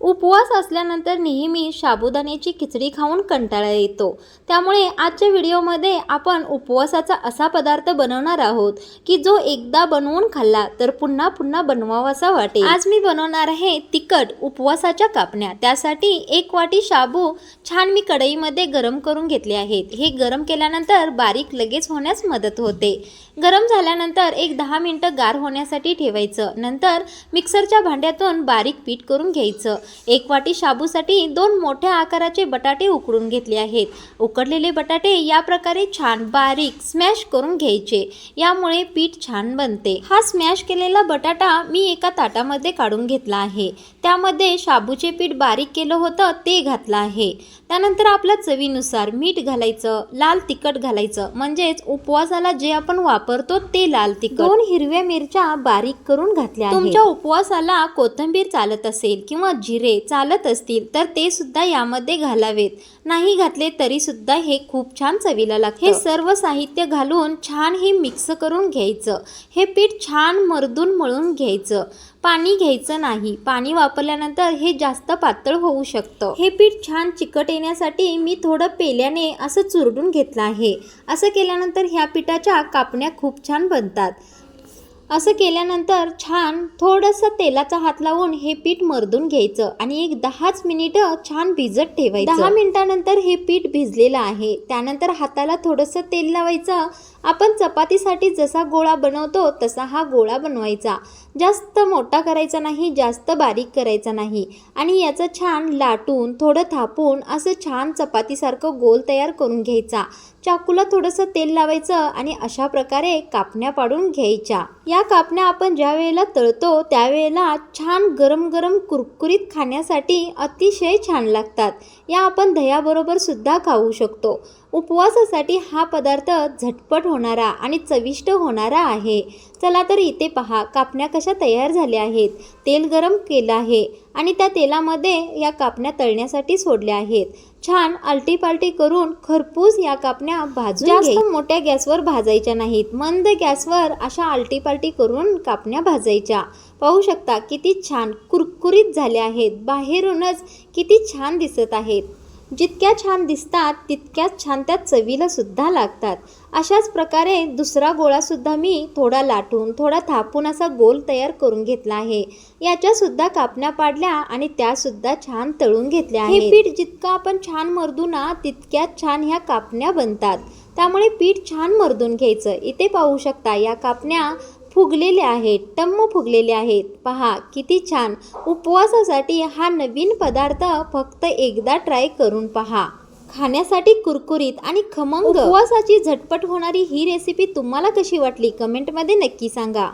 उपवास असल्यानंतर नेहमी साबुदाण्याची खिचडी खाऊन कंटाळा येतो. त्यामुळे आजच्या व्हिडिओमध्ये आपण उपवासाचा असा पदार्थ बनवणार आहोत की जो एकदा बनवून खाल्ला तर पुन्हा पुन्हा बनवावासा वाटेल. आज मी बनवणार आहे तिखट उपवासाच्या कापण्या. त्यासाठी एक वाटी शाबू छान मी कढईमध्ये गरम करून घेतले आहेत. हे गरम केल्यानंतर बारीक लगेच होण्यास मदत होते. गरम झाल्यानंतर एक दहा मिनटं गार होण्यासाठी ठेवायचं. नंतर मिक्सरच्या भांड्यातून बारीक पीठ करून घ्यायचं. एक वाटी शाबूसाठी दोन मोठ्या आकाराचे बटाटे उकडून घेतले आहेत. उकडलेले बटाटे या प्रकारे छान बारीक स्मॅश करून घ्यायचे. यामुळे पीठ छान बनते. हा स्मॅश केलेला बटाटा मी एका ताटामध्ये काढून घेतला आहे. त्यामध्ये शाबूचे पीठ बारीक केलं होतं ते घातलं आहे. त्यानंतर आपल्या चवीनुसार मीठ घालायचं लाल तिखट घालायचं म्हणजेच उपवासाला जे आपण वापरतो ते लाल तिखट. दोन हिरव्या मिरच्या बारीक करून घातल्या तुमच्या उपवासाला कोथिंबीर चालत असेल किंवा जिरे चालत असतील तर ते सुद्धा यामध्ये घालावेत. नाही घातले तरी सुद्धा हे खूप छान चवीला लागतं. हे सर्व साहित्य घालून छान हे मिक्स करून घ्यायचं. हे पीठ छान मर्दून मळून घ्यायचं. पाणी घ्यायचं नाही. पाणी वापरल्यानंतर हे जास्त पातळ होऊ शकतं. हे पीठ छान चिकट येण्यासाठी मी थोडं पेल्याने असं चुरडून घेतलं आहे. असं केल्यानंतर ह्या पिठाच्या कापण्या खूप छान बनतात. असं केल्यानंतर छान थोडंसं तेलाचा हात लावून हे पीठ मर्दून घ्यायचं आणि एक दहाच मिनिटं छान भिजत ठेवायचं. दहा मिनिटानंतर हे पीठ भिजलेलं आहे. त्यानंतर हाताला थोडंसं तेल लावायचं. आपण चपातीसाठी जसा गोळा बनवतो तसा हा गोळा बनवायचा. जास्त मोठा करायचा नाही जास्त बारीक करायचा नाही. आणि याचं छान लाटून थोडं थापून असं छान चपातीसारखं गोल तयार करून घ्यायचा. चाकूला थोडंसं तेल लावायचं आणि अशा प्रकारे कापण्या पाडून घ्यायच्या. या कापण्या आपण ज्या वेळेला तळतो त्यावेळेला छान गरम गरम कुरकुरीत खाण्यासाठी अतिशय छान लागतात. या आपण दह्याबरोबर सुद्धा खाऊ शकतो. उपवासासाठी हा पदार्थ झटपट होणारा आणि चविष्ट होणारा आहे. चला तर इथे पहा कापण्या कशा तयार झाल्या आहेत? तेल गरम केलं आहे आणि त्या तेलामध्ये या कापण्या तळण्यासाठी सोडल्या आहेत. छान आलटी पालटी करून खरपूस या कापण्या भाजून जास्त मोठ्या गॅसवर भाजायच्या नाहीत. मंद गॅसवर अशा आलटी पालटी करून कापण्या भाजायच्या. पाहू शकता किती छान कुरकुरीत झाल्या आहेत. बाहेरूनच किती छान दिसत आहेत. जितक्या छान दिसतात तितक्याच छान त्या चवीला सुद्धा लागतात. अशाच प्रकारे दुसरा गोळासुद्धा मी थोडा लाटून थोडा थापून असा गोल तयार करून घेतला आहे. याच्या सुद्धा कापण्या पाडल्या आणि त्या सुद्धा छान तळून घेतल्या हे पीठ जितकं आपण छान मर्दू ना तितक्याच छान ह्या कापण्या बनतात. त्यामुळे पीठ छान मर्दून घ्यायचं. इथे पाहू शकता या कापण्या फुगलेले आहेत टम्म फुगलेले आहेत. पहा किती छान. उपवासासाठी हा नवीन पदार्थ फक्त एकदा ट्राय करून पहा. खाण्यासाठी कुरकुरीत आणि खमंग. उपवासाची झटपट होणारी ही रेसिपी तुम्हाला कशी वाटली? कमेंटमध्ये नक्की सांगा.